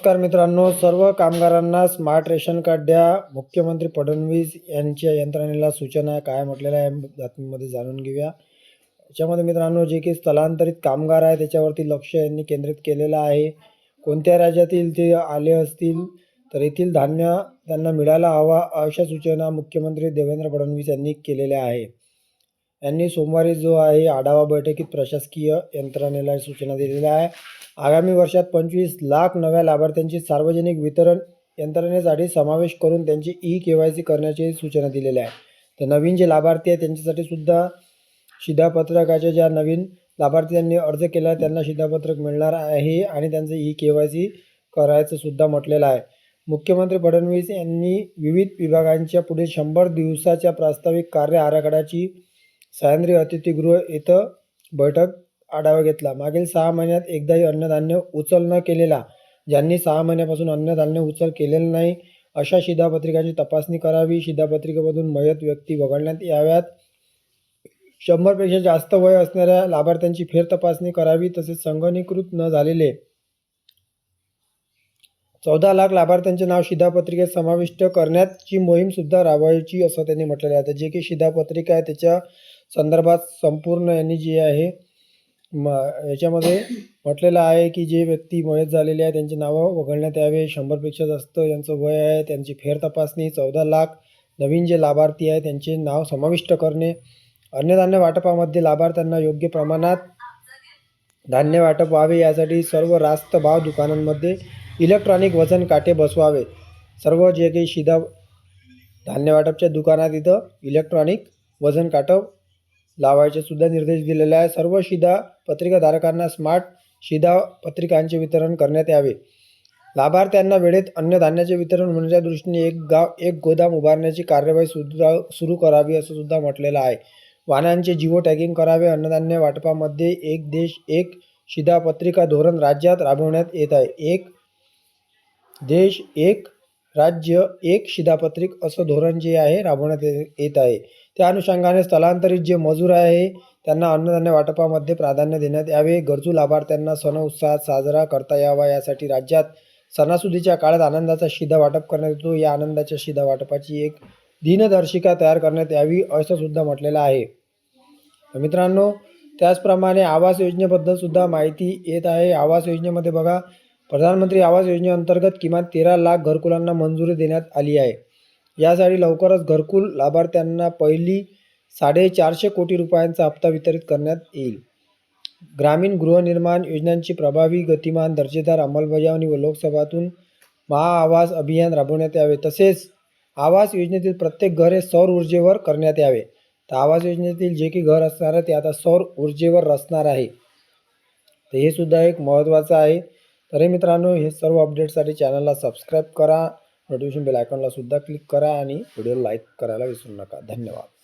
नमस्कार मित्रांनो सर्व कामगारांना स्मार्ट रेशन कार्ड द्या. मुख्यमंत्री फडणवीस यांच्या यंत्रणेला सूचना काय म्हटलेलं आहे बातमीमध्ये जाणून घेऊया. याच्यामध्ये मित्रांनो जे की स्थलांतरित कामगार आहे त्याच्यावरती लक्ष यांनी केंद्रित केलेलं आहे. कोणत्या राज्यातील ते आले असतील तर येथील धान्य त्यांना मिळायला हवा अशा सूचना मुख्यमंत्री देवेंद्र फडणवीस यांनी केलेल्या आहे यांनी सोमवारी जो आहे आढावा बैठकीत प्रशासकीय यंत्रणेला सूचना दिलेल्या आहे. आगामी वर्षात पंचवीस लाख नव्या लाभार्थ्यांची सार्वजनिक वितरण यंत्रणेसाठी समावेश करून त्यांची ई के वाय सी करण्याची सूचना दिलेल्या आहे. तर नवीन जे लाभार्थी आहेत त्यांच्यासाठी सुद्धा शिधापत्रकाच्या ज्या नवीन लाभार्थ्यांनी अर्ज केला आहे त्यांना शिधापत्रक मिळणार आहे आणि त्यांचं ई के वाय सी करायचं सुद्धा म्हटलेलं आहे. मुख्यमंत्री फडणवीस यांनी विविध विभागांच्या पुढे शंभर दिवसाच्या प्रास्ताविक कार्य आराखड्याची सह्याद्री अतिथीगृह इथं बैठक आढावा घेतला. मागील सहा महिन्यात एकदाही अन्नधान्य उचल न केलेला ज्यांनी सहा महिन्यापासून अन्नधान्य उचल केलेलं नाही अशा शिधापत्रिकाची तपासणी करावी. शिधापत्रिकेमधून मयत व्यक्ती वगळण्यात याव्यात. शंभरपेक्षा जास्त वय असणाऱ्या लाभार्थ्यांची फेर तपासणी करावी तसेच संगणीकृत न झालेले चौदा लाख लाभार्थ्यांचे नाव शिधापत्रिकेत समाविष्ट करण्याची मोहीमसुद्धा राबवायची असं त्यांनी म्हटलेलं आहे. आता जे काही शिधापत्रिका आहे त्याच्या संदर्भात संपूर्ण यांनी जे आहे म याच्यामध्ये म्हटलेलं आहे की जे व्यक्ती मयत झालेले आहे त्यांची नावं वगळण्यात यावे. शंभरपेक्षा जास्त यांचं वय आहे त्यांची फेर तपासणी चौदा लाख नवीन जे लाभार्थी आहे त्यांचे नाव समाविष्ट करणे. अन्नधान्य वाटपामध्ये लाभार्थ्यांना योग्य प्रमाणात धान्य वाटप व्हावे यासाठी सर्व रास्त भाव दुकानांमध्ये इलेक्ट्रॉनिक वजन काटे बसवावे. सर्व जे काही शिधा धान्य वाटपच्या दुकानात इथं इलेक्ट्रॉनिक वजन काटं लावायचे सुद्धा निर्देश दिलेले आहे. सर्व शिधा पत्रिकाधारकांना स्मार्ट शिधा पत्रिकांचे वितरण करण्यात यावे. लाभार्थ्यांना वेळेत अन्नधान्याचे वितरण होण्याच्या दृष्टीने एक गाव एक गोदाम उभारण्याची कार्यवाही सुद्धा सुरू करावी असं सुद्धा म्हटलेलं आहे. वाहनांचे जिओ टॅगिंग करावे. अन्नधान्य वाटपामध्ये एक देश एक शिधापत्रिका धोरण राज्यात राबवण्यात येत आहे. एक देश एक राज्य एक शिधापत्रिक असं धोरण जे आहे राबवण्यात येत आहे. त्या अनुषंगाने स्थलांतरित जे मजूर आहे त्यांना अन्नधान्य वाटपामध्ये प्राधान्य देण्यात यावे. गरजू लाभार्थ्यांना सण उत्साहात साजरा करता यावा. यासाठी राज्यात सणासुदीच्या काळात आनंदाचा शिधा वाटप करण्यात येतो. या आनंदाच्या शिधा वाटपाची एक दिनदर्शिका तयार करण्यात यावी असं सुद्धा म्हटलेलं आहे. मित्रांनो त्याचप्रमाणे आवास योजनेबद्दल सुद्धा माहिती येत आहे. आवास योजनेमध्ये बघा प्रधानमंत्री आवास योजनेअंतर्गत किमान तेरा लाख घरकुलांना मंजुरी देण्यात आली आहे. यासाठी लवकरच घरकुल लाभार्थ्यांना पहिली साडेचारशे कोटी रुपयांचा हप्ता वितरित करण्यात येईल. ग्रामीण गृहनिर्माण योजनांची प्रभावी गतिमान दर्जेदार अंमलबजावणी व लोकसभातून महाआवास अभियान राबवण्यात यावे. तसेच आवास योजनेतील प्रत्येक घर हे सौर ऊर्जेवर करण्यात यावे. तर आवास योजनेतील जे काही घर असणार आहे ते आता सौर ऊर्जेवर रचणार आहे. तर हे सुद्धा एक महत्त्वाचं आहे. तर हे मित्रांनो हे सर्व अपडेटसाठी चॅनलला सबस्क्राईब करा. नोटिफिकेशन बेल आयकॉनला सुद्धा क्लिक करा आणि व्हिडिओ लाईक करायला विसरू नका. धन्यवाद.